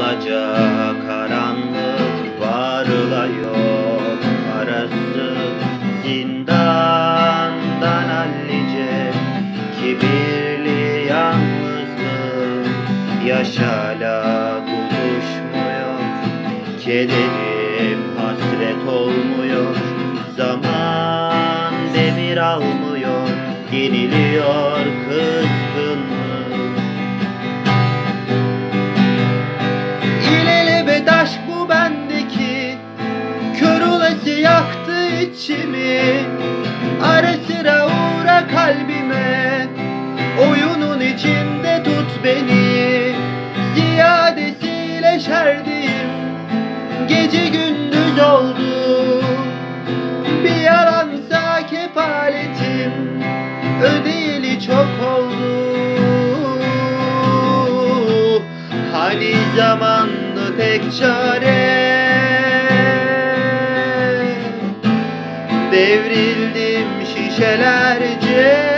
alaca karanlık varla yok. Arası zindandan hallice kibirli yalnızlık. Yaşala tutuşmuyor kederim hasret olmuyor. Zaman demir almıyor yeniliyor yaktı içimi. Ara sıra uğra kalbime. Oyunun içinde tut beni. Ziyadesiyle şerdiyim Gece gündüz oldu. Bir yalansa kefaletim. Ödeyeli çok oldu. Hani zamanlı tek çare Devrildim şişelerce.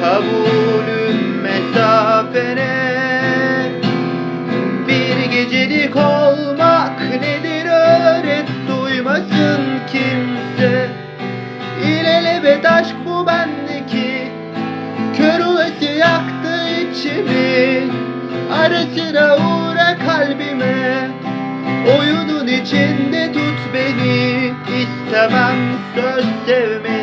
Kabulüm mesafene. Bir gecelik olmak nedir öğret duymasın kimse. İlelebet aşk bu bendeki. Kör yaktı içimi. Ara sıra uğra kalbime içinde tut beni. İstemem söz sevmeni